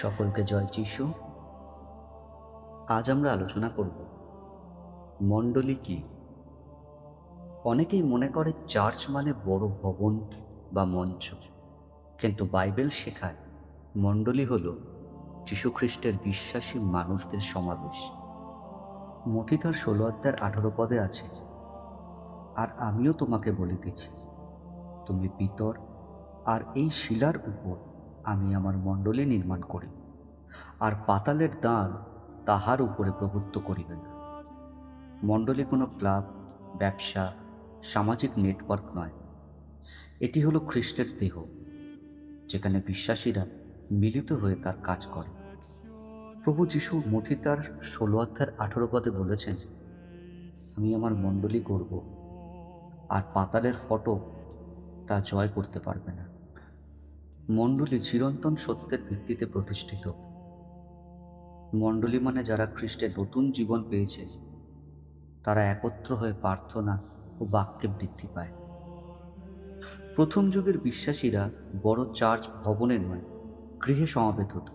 সকলকে জয় যিশু। আজ আমরা আলোচনা করব, মণ্ডলী কি? অনেকেই মনে করে চার্চ মানে বড় ভবন বা মঞ্চ, কিন্তু বাইবেল শেখায় মণ্ডলী হল যীশুখ্রিস্টের বিশ্বাসী মানুষদের সমাবেশ। মতি তার ষোলো অধ্যায়ের আঠারো পদে আছে, আর আমিও তোমাকে বলিতেছি, তুমি পিতর, আর এই শিলার উপর আমি আমার মণ্ডলী নির্মাণ করি, আর পাতালের দান তাহার উপরে প্রভুত্ব করিবে না। মণ্ডলী কোনো ক্লাব, ব্যবসা, সামাজিক নেটওয়ার্ক নয়। এটি হলো খ্রিস্টের দেহ, যেখানে বিশ্বাসীরা মিলিত হয়ে তার কাজ করে। প্রভু যিশু মথি তার ষোলো অধ্যায়ের আঠেরো পদে বলেছেন, আমি আমার মণ্ডলী করব আর পাতালের ফটো তা জয় করতে পারবে না। মণ্ডলী চিরন্তন সত্যের ভিত্তিতে প্রতিষ্ঠিত। মণ্ডলী মানে যারা খ্রিস্টের নতুন জীবন পেয়েছে। তারা একত্র হয়ে প্রার্থনা ও বাক্যে বৃদ্ধি পায়। প্রথম যুগের বিশ্বাসীরা বড় চার্চ ভবনে নয়, গৃহে সমাবেত হতো।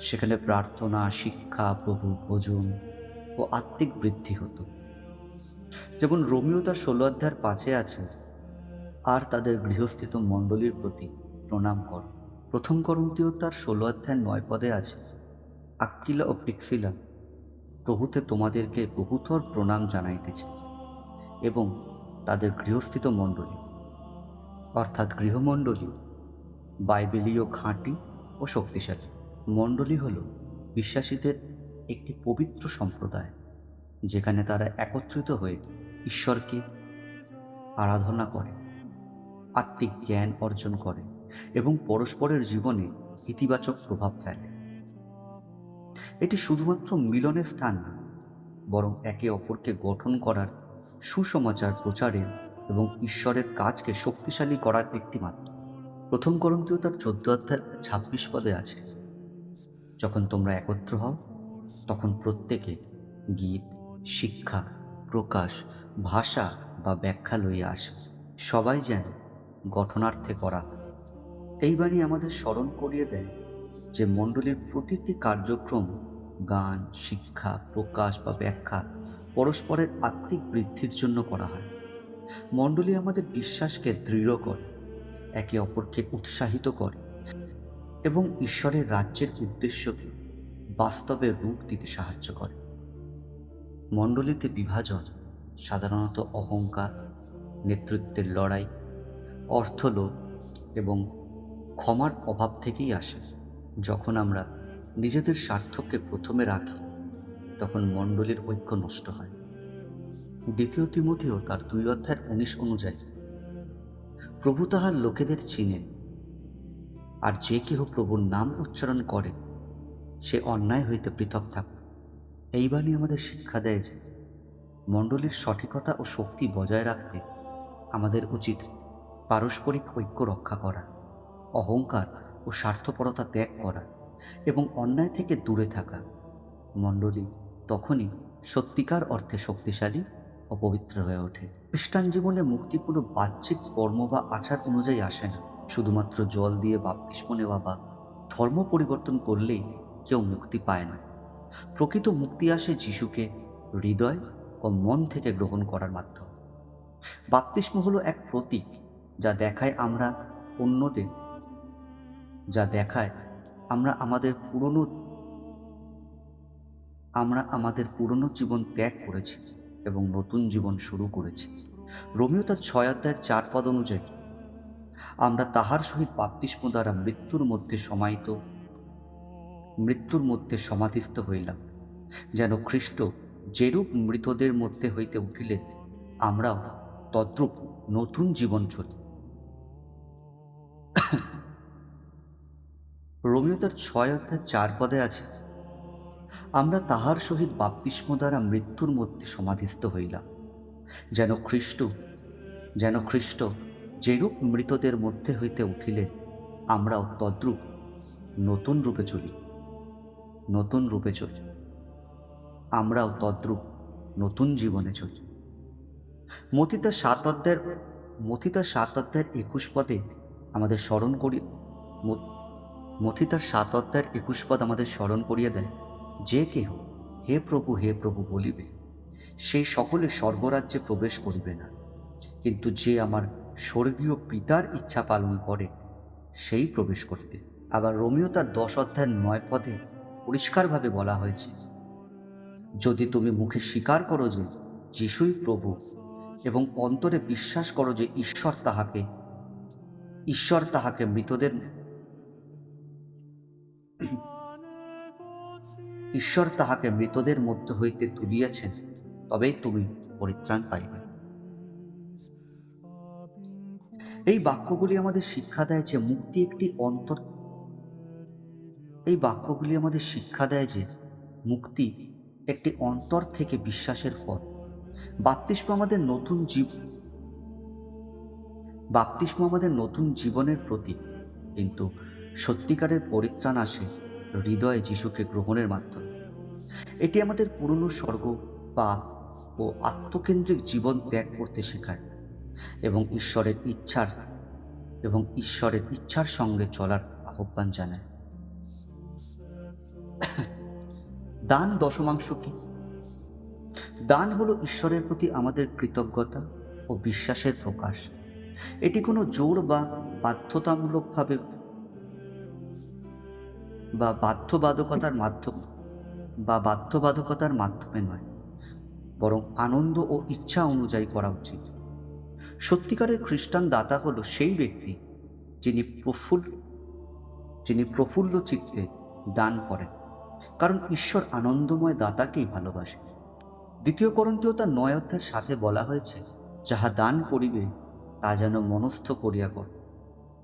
সেখানে প্রার্থনা, শিক্ষা, প্রভু, ভোজন ও আত্মিক বৃদ্ধি হতো। যেমন রোমিও তার ষোলো অধ্যায়ের পাঁচে আছে, আর তাদের গৃহস্থিত মণ্ডলীর প্রতি প্রণাম কর। প্রথম করন্তীয় তার ষোলো অধ্যায় নয় পদে আছে। আক্কিলা ও প্রিক্সিলা প্রভুতে তোমাদেরকে বহুতর প্রণাম জানাইতেছে এবং তাদের গৃহস্থিত মণ্ডলী, অর্থাৎ গৃহমণ্ডলী, বাইবেলীয় খাঁটি ও শক্তিশালী। মণ্ডলী হল বিশ্বাসীদের একটি পবিত্র সম্প্রদায়, যেখানে তারা একত্রিত হয়ে ঈশ্বরকে আরাধনা করে, আত্মিক জ্ঞান অর্জন করে। এবং পরস্পরের জীবনে ইতিবাচক প্রভাব ফেলে। এটি শুধুমাত্র মিলনের স্থান না, বরং একে অপরকে গঠন করার সুসমাচার প্রচারের এবং ঈশ্বরের কাজকে শক্তিশালী করার একটি মাত্র। প্রথম করন্তীয় তার চোদ্দ অধ্যায় ছাব্বিশ পদে আছে। যখন তোমরা একত্র হও, তখন প্রত্যেকে গীত, শিক্ষা, প্রকাশ, ভাষা বা ব্যাখ্যা লইয়া আসে সবাই যেন গঠনার্থে করা হয় এই বাণী আমাদের স্মরণ করিয়ে দেয় যে মণ্ডলীর প্রতিটি কার্যক্রম, গান, শিক্ষা, প্রকাশ বা ব্যাখ্যা পরস্পরের আত্মিক বৃদ্ধির জন্য করা হয়। মণ্ডলী আমাদের বিশ্বাসকে দৃঢ় করে, একে অপরকে উৎসাহিত করে এবং ঈশ্বরের রাজ্যের উদ্দেশ্যকে বাস্তবে রূপ দিতে সাহায্য করে। মণ্ডলীতে বিভাজন সাধারণত অহংকার, নেতৃত্বের লড়াই, অর্থলোভ এবং ক্ষমার অভাব থেকেই আসে। যখন আমরা নিজেদের স্বার্থকে প্রথমে রাখি, তখন মণ্ডলীর ঐক্য নষ্ট হয়। দ্বিতীয় তিমথেও তার দুই অধ্যায়ের উনিশ অনুযায়ী, প্রভু তাহার লোকেদের চিনেন, আর যে কেহ প্রভুর নাম উচ্চারণ করে, সে অন্যায় হইতে পৃথক থাক। এই বাণী আমাদের শিক্ষা দেয় যে, মণ্ডলীর সঠিকতা ও শক্তি বজায় রাখতে আমাদের উচিত পারস্পরিক ঐক্য রক্ষা করা। অহংকার ও স্বার্থপরতা ত্যাগ করা এবং অন্যায় থেকে দূরে থাকা। মণ্ডলী তখনই সত্যিকার অর্থে শক্তিশালী ও পবিত্র হয়ে ওঠে। খ্রিস্টান জীবনে মুক্তি কোনো বাহ্যিক কর্ম বা আচার অনুযায়ী আসে না। শুধুমাত্র জল দিয়ে বাপতিস্ম নেওয়া বা ধর্ম পরিবর্তন করলেই কেউ মুক্তি পায় না। প্রকৃত মুক্তি আসে যিশুকে হৃদয় ও মন থেকে গ্রহণ করার মাধ্যমে। বাপতিস্ম হলো এক প্রতীক যা দেখায় আমরা অন্যদের যা দেখায়, আমরা আমাদের পুরনো আমরা আমাদের পুরনো জীবন ত্যাগ করেছি এবং নতুন জীবন শুরু করেছি। রোমিও তার ছয় অধ্যায়ের চার পদ অনুযায়ী, আমরা তাহার সহিত বাপ্তিস্ম দ্বারা মৃত্যুর মধ্যে সমাহিত, মৃত্যুর মধ্যে সমাধিস্থ হইলাম, যেন খ্রিস্ট যেরূপ মৃতদের মধ্যে হইতে উঠিলেন, আমরাও তদ্রূপ নতুন জীবন চলি। রোমিও তার ছয় অধ্যায় চার পদে আছে। আমরা তাহার সহিত বাপ্তিস্ম দ্বারা মৃত্যুর মধ্যে সমাধিস্থ হইলাম। যেন খ্রিস্ট যেন খ্রিস্ট, যেরূপ মৃতদের মধ্যে হইতে উঠিলেন, আমরাও তদ্রূপ নতুন রূপে চলি, নতুন রূপে চলি। আমরাও তদ্রূপ নতুন জীবনে চলি। মতিতা সাত অধ্যায়ের, মতিতা সাত অধ্যায়ের একুশ পদে আমাদের স্মরণ করি মথি তার সাত অধ্যায়ের একুশ পদ আমাদের স্মরণ করিয়ে দেয়, যে কেহ হে প্রভু হে প্রভু বলিবে, সেই সকলে স্বর্গরাজ্যে প্রবেশ করিবে না। কিন্তু যে আমার স্বর্গীয় পিতার ইচ্ছা পালন করে, সেই প্রবেশ করবে। আবার রোমিও তার দশ অধ্যায়ের নয় পদে পরিষ্কারভাবে বলা হয়েছে, যদি তুমি মুখে স্বীকার করো যে যিশুই প্রভু এবং অন্তরে বিশ্বাস করো যে ঈশ্বর তাহাকে ঈশ্বর তাহাকে মৃতদের ঈশ্বর তাহাকে মৃতদের মধ্য হইতে তুলিয়াছেন, তবেই তুমি পরিত্রাণ পাইবে। এই বাক্যগুলি আমাদের শিক্ষা দেয় যে মুক্তি একটি অন্তর এই বাক্যগুলি আমাদের শিক্ষা দেয় যে মুক্তি একটি অন্তর থেকে বিশ্বাসের ফল। বাপ্তিস্ম আমাদের নতুন জীব বাপ্তিস্ম আমাদের নতুন জীবনের প্রতীক। কিন্তু সত্যিকারের পরিত্রাণ আসে হৃদয়ে যিশুকে গ্রহণের মাধ্যমে। এটি আমাদের পুরনো স্বর্গ, পাপ ও আত্মকেন্দ্রিক জীবন ত্যাগ করতে শেখায় এবং ঈশ্বরের ইচ্ছার এবং ঈশ্বরের ইচ্ছার সঙ্গে চলার আহ্বান জানায়। দান দশমাংশ কি? দান হলো ঈশ্বরের প্রতি আমাদের কৃতজ্ঞতা ও বিশ্বাসের প্রকাশ। এটি কোনো জোর বা বাধ্যতামূলকভাবে বা বাধ্যবাধকতার মাধ্যমে, বা বাধ্যবাধকতার মাধ্যমে নয়। বরং আনন্দ ও ইচ্ছা অনুযায়ী করা উচিত। সত্যিকারের খ্রিস্টান দাতা হলো সেই ব্যক্তি যিনি প্রফুল্ল যিনি প্রফুল্ল চিত্তে দান করেন। কারণ ঈশ্বর আনন্দময় দাতাকেই ভালোবাসে। দ্বিতীয় করন্তীয় তার নয় অধ্যায়ের সাথে বলা হয়েছে, যাহা দান করিবে, তা যেন মনস্থ করিয়া কর।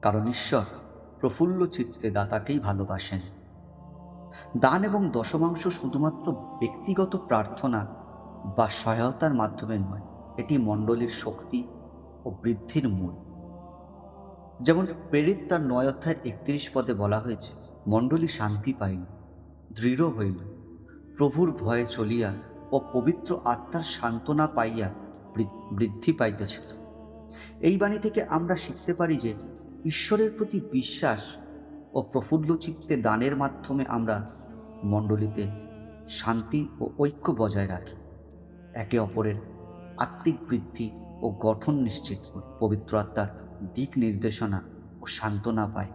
কারণ ঈশ্বর প্রফুল্ল চিত্তে দাতাকেই ভালোবাসেন। দান এবং দশমাংশ শুধুমাত্র ব্যক্তিগত প্রার্থনা বা সহায়তার মাধ্যমে নয়, এটি মণ্ডলীর শক্তি ও বৃদ্ধির মূল। যেমন প্রেরিত তার নয় অধ্যায়ের একত্রিশ পদে বলা হয়েছে, মণ্ডলী শান্তি পাইল, দৃঢ় হইল, প্রভুর ভয়ে চলিয়া ও পবিত্র আত্মার সান্ত্বনা পাইয়া বৃদ্ধি পাইতেছিল। এই বাণী থেকে আমরা শিখতে পারি যে, ঈশ্বরের প্রতি বিশ্বাস ও প্রফুল্ল চিত্তে দানের মাধ্যমে আমরা মণ্ডলীতে শান্তি ও ঐক্য বজায় রাখি। একে অপরের আত্মিক বৃদ্ধি ও গঠন নিশ্চিত পবিত্র আত্মার দিক নির্দেশনা ও সান্ত্বনা পায়।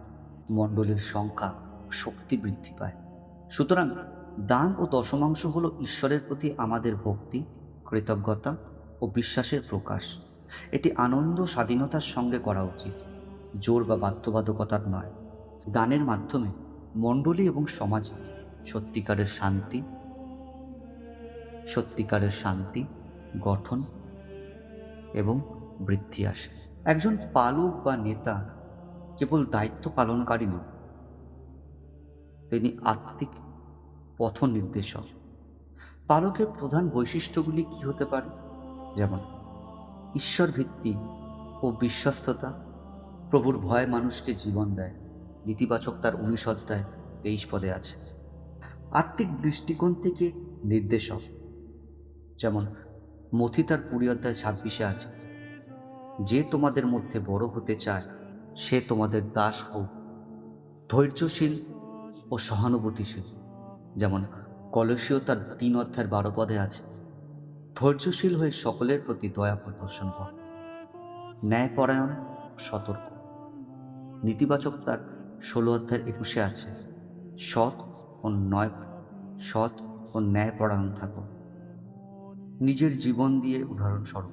মণ্ডলীর সংখ্যা শক্তি বৃদ্ধি পায়। সুতরাং দান ও দশমাংশ হল ঈশ্বরের প্রতি আমাদের ভক্তি, কৃতজ্ঞতা ও বিশ্বাসের প্রকাশ। এটি আনন্দ স্বাধীনতার সঙ্গে করা উচিত। জোর বা বাধ্যবাধকতার নয়। দানের মাধ্যমে মণ্ডলী এবং সমাজে সত্যিকারের শান্তি সত্যিকারের শান্তি, গঠন এবং বৃদ্ধি আসে। একজন পালক বা নেতা কেবল দায়িত্ব পালনকারী নন, তিনি আত্মিক পথ নির্দেশক। পালকের প্রধান বৈশিষ্ট্যগুলি কি হতে পারে? যেমন ঈশ্বর ভিত্তি ও বিশ্বস্ততা, প্রভুর ভয় মানুষকে জীবন দেয়। নেতিবাচক তার উনিশ অধ্যায় তেইশ পদে আছে। আত্মিক দৃষ্টিকোণ থেকে নির্দেশক, যেমন মথি তার কুড়ি অধ্যায় ছাব্বিশে আছে, যে তোমাদের মধ্যে বড় হতে চায়, সে তোমাদের দাস হোক, ধৈর্যশীল ও সহানুভূতিশীল। যেমন কলসীয় তার তিন অধ্যায়ের বারো পদে আছে, ধৈর্যশীল হয়ে সকলের প্রতি দয়া প্রদর্শন কর, ন্যায়পরায়ণ সতর্ক। নেতিবাচক তার ষোলো অধ্যায় একুশে আছে, সৎ ও নয় সৎ ও ন্যায়পরায়ণ থাকো। নিজের জীবন দিয়ে উদাহরণস্বরূপ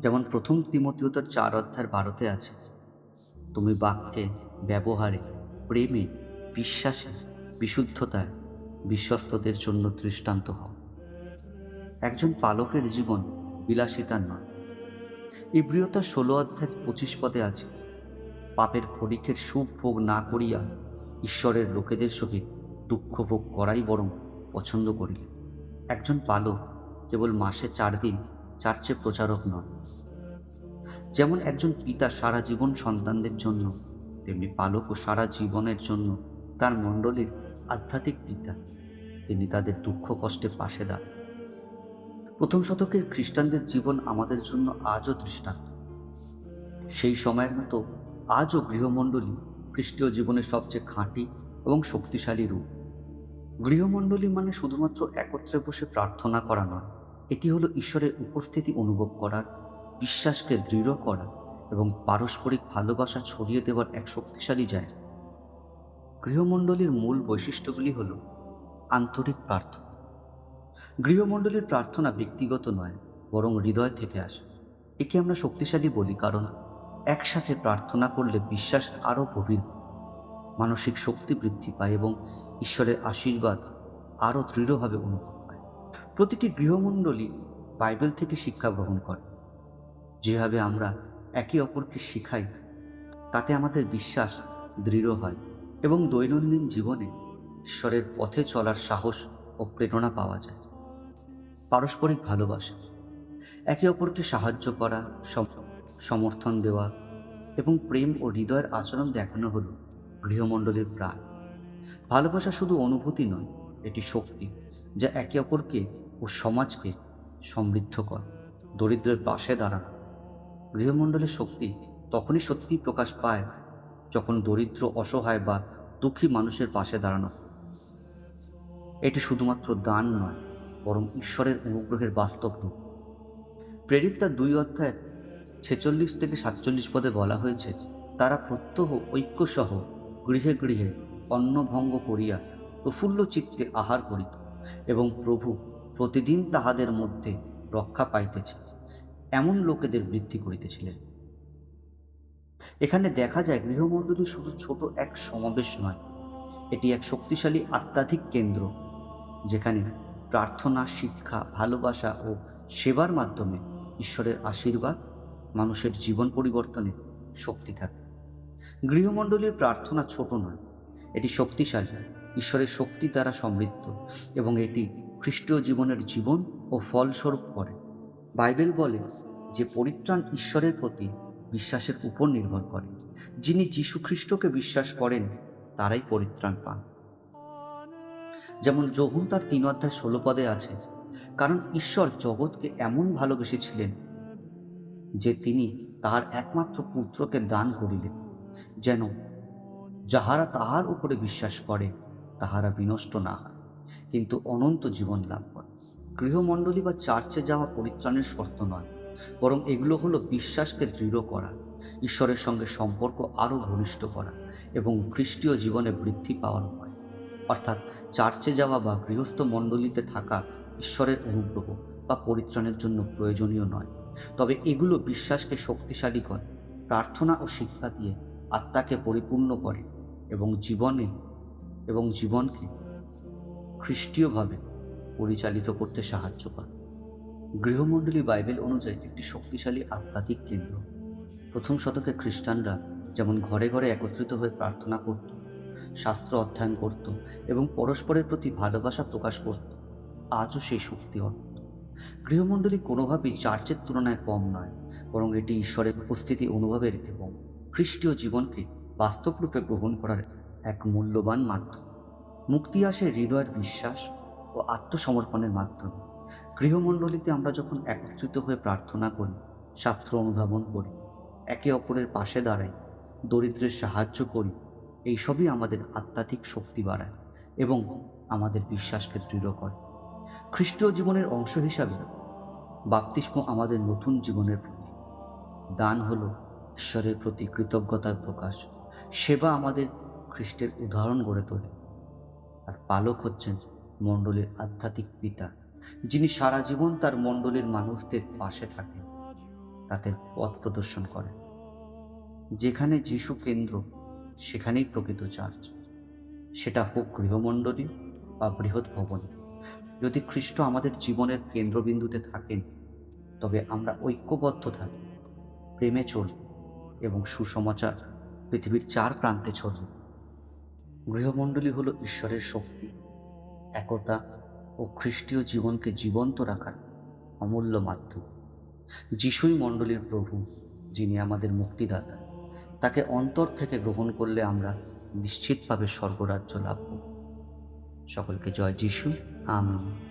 যেমন প্রথম তিমতীয় তার চার অধ্যায়ের বারোতে আছে, তুমি বাক্যে ব্যবহারে, প্রেমে, বিশ্বাসে, বিশুদ্ধতায়, বিশ্বস্তদের জন্য দৃষ্টান্ত হও। একজন পালকের জীবন বিলাসিতার নয়। ইব্রিয়তা ষোলো অধ্যায় পঁচিশ পদে আছে পাপের ক্ষরিকের সুখ ভোগ না করিয়া ঈশ্বরের লোকেদের সহিত দুঃখ ভোগ করাই বরং পছন্দ করি একজন পালক কেবল মাসে চার দিন চার্চে প্রচারক নন। যেমন একজন পিতা সারা জীবন সন্তানদের জন্য, তেমনি পালকও সারা জীবনের জন্য তার মণ্ডলীর আধ্যাত্মিক পিতা তিনি তাদের দুঃখ কষ্টে পাশে দাঁড় প্রথম শতকের খ্রিস্টানদের জীবন আমাদের জন্য আজও দৃষ্টান্ত। সেই সময়ের মতো আজও গৃহমণ্ডলী খ্রিস্টীয় জীবনের সবচেয়ে খাঁটি এবং শক্তিশালী রূপ। গৃহমণ্ডলী মানে শুধুমাত্র একত্রে বসে প্রার্থনা করা নয়, এটি হলো ঈশ্বরের উপস্থিতি অনুভব করার, বিশ্বাসকে দৃঢ় করা এবং পারস্পরিক ভালোবাসা ছড়িয়ে দেওয়ার এক শক্তিশালী জায়গা। গৃহমণ্ডলীর মূল বৈশিষ্ট্যগুলি হল আন্তরিক প্রার্থনা। গৃহমণ্ডলীর প্রার্থনা ব্যক্তিগত নয়, বরং হৃদয় থেকে আসে। একে আমরা শক্তিশালী বলি, কারণ একসাথে প্রার্থনা করলে বিশ্বাস আরও গভীর মানসিক শক্তি বৃদ্ধি পায় এবং ঈশ্বরের আশীর্বাদ আরও দৃঢ়ভাবে অনুভব হয়। প্রতিটি গৃহমণ্ডলী বাইবেল থেকে শিক্ষা গ্রহণ করে। যেভাবে আমরা একে অপরকে শিখাই, তাতে আমাদের বিশ্বাস দৃঢ় হয় এবং দৈনন্দিন জীবনে ঈশ্বরের পথে চলার সাহস ও প্রেরণা পাওয়া যায়। পারস্পরিক ভালোবাসা, একে অপরকে সাহায্য করা সম- সমর্থন দেওয়া এবং প্রেম ও হৃদয়ের আচরণ দেখানো হলো গৃহমণ্ডলীর প্রাণ। ভালোবাসা শুধু অনুভূতি নয়, এটি শক্তি যা একে অপরকে ও সমাজকে সমৃদ্ধ করে, দরিদ্রের পাশে দাঁড়ানো। গৃহমণ্ডলের শক্তি তখনই সত্যি প্রকাশ পায় যখন দরিদ্র, অসহায় বা দুঃখী মানুষের পাশে দাঁড়ানো। এটি শুধুমাত্র দান নয়, বরং ঈশ্বরের অনুগ্রহের বাস্তব রূপ। প্রেরিত তার দুই অধ্যায়ের ছেচল্লিশ থেকে সাতচল্লিশ পদে বলা হয়েছে, তারা প্রত্যহ ঐক্যসহ গৃহে গৃহে অন্নভঙ্গ করিয়া প্রফুল্ল চিত্তে আহার করিত এবং প্রভু প্রতিদিন তাহাদের মধ্যে রক্ষা পাইতেছে, এমন লোকেদের বৃদ্ধি করিতেছিলেন। এখানে দেখা যায় গৃহমণ্ডলী শুধু ছোট এক সমাবেশ নয়, এটি এক শক্তিশালী আত্মাধিক কেন্দ্র, যেখানে প্রার্থনা, শিক্ষা, ভালোবাসা ও সেবার মাধ্যমে ঈশ্বরের আশীর্বাদ মানুষের জীবন পরিবর্তনে শক্তি থাকে। গৃহমণ্ডলীর প্রার্থনা ছোট নয়, এটি শক্তিশালী, ঈশ্বরের শক্তি দ্বারা সমৃদ্ধ এবং এটি খ্রিস্টীয় জীবনের জীবন ও ফলস্বরূপ করে। বাইবেল বলে যে পরিত্রাণ ঈশ্বরের প্রতি বিশ্বাসের উপর নির্ভর করে। যিনি যীশু খ্রিস্টকে বিশ্বাস করেন, তারাই পরিত্রাণ পান। যেমন যোহুন তার তিন অধ্যায় ষোলো পদে আছে, কারণ ঈশ্বর জগৎকে এমন ভালোবেসেছিলেন যে তিনি তাহার একমাত্র পুত্রকে দান করিলেন। যেন যাহারা তাহার উপরে বিশ্বাস করে, তাহারা বিনষ্ট না হয়, কিন্তু অনন্ত জীবন লাভ করে। গৃহমণ্ডলী বা চার্চে যাওয়া পরিত্রাণের শর্ত নয়, বরং এগুলো হলো বিশ্বাসকে দৃঢ় করা, ঈশ্বরের সঙ্গে সম্পর্ক আরও ঘনিষ্ঠ করা এবং খ্রিস্টীয় জীবনে বৃদ্ধি পাওয়ার উপায়। অর্থাৎ চার্চে যাওয়া বা গৃহস্থ মণ্ডলীতে থাকা ঈশ্বরের অনুগ্রহ বা পরিত্রাণের জন্য প্রয়োজনীয় নয়। তবে এগুলো বিশ্বাসকে শক্তিশালী করে, প্রার্থনা ও শিক্ষা দিয়ে আত্মাকে পরিপূর্ণ করে এবং জীবনে, এবং জীবনকে খ্রিস্টীয়ভাবে পরিচালিত করতে সাহায্য করে। গৃহমণ্ডলী বাইবেল অনুযায়ী একটি শক্তিশালী আধ্যাত্মিক কেন্দ্র। প্রথম শতকে খ্রিস্টানরা যেমন ঘরে ঘরে একত্রিত হয়ে প্রার্থনা করত, শাস্ত্র অধ্যয়ন করত এবং পরস্পরের প্রতি ভালোবাসা প্রকাশ করত, আজও সেই শক্তি অনন্ত গৃহমণ্ডলী কোনোভাবেই চার্চের তুলনায় কম নয়, বরং এটি ঈশ্বরের উপস্থিতি অনুভবের এবং খ্রিস্টীয় জীবনকে বাস্তব রূপে গ্রহণ করার এক মূল্যবান মাধ্যম। মুক্তি আসে হৃদয়ের বিশ্বাস ও আত্মসমর্পণের মাধ্যমে। গৃহমণ্ডলীতে আমরা যখন একত্রিত হয়ে প্রার্থনা করি, শাস্ত্র অনুধাবন করি, একে অপরের পাশে দাঁড়াই, দরিদ্রের সাহায্য করি, এইসবই আমাদের আধ্যাত্মিক শক্তি বাড়ায় এবং আমাদের বিশ্বাসকে দৃঢ় করে। খ্রিস্টীয় জীবনের অংশ হিসাবে বাপ্তিস্ম আমাদের নতুন জীবনের প্রতি। দান হলো ঈশ্বরের প্রতি কৃতজ্ঞতার প্রকাশ। সেবা আমাদের খ্রিস্টের উদাহরণ গড়ে তোলে। আর পালক হচ্ছেন মণ্ডলীর আধ্যাত্মিক পিতা, যিনি সারা জীবন তার মণ্ডলীর মানুষদের পাশে থাকেন, তাদের পথ প্রদর্শন করেন। যেখানে যিশু কেন্দ্র, সেখানেই প্রকৃত চার্চ। সেটা হোক গৃহমণ্ডলী বা বৃহৎ ভবন। যদি খ্রিস্ট আমাদের জীবনের কেন্দ্রবিন্দুতে থাকেন, তবে আমরা ঐক্যবদ্ধ থাকি, প্রেমে চলব এবং সুসমাচার পৃথিবীর চার প্রান্তে ছড়ব গৃহমণ্ডলী হলো ঈশ্বরের শক্তি, একতা ও খ্রিস্টীয় জীবনকে জীবন্ত রাখার অমূল্য মাধ্যম। যিশুই মণ্ডলীর প্রভু, যিনি আমাদের মুক্তিদাতা, তাকে অন্তর থেকে গ্রহণ করলে আমরা নিশ্চিতভাবে স্বর্গরাজ্য লাভ সকলকে জয় যিশু। Amen.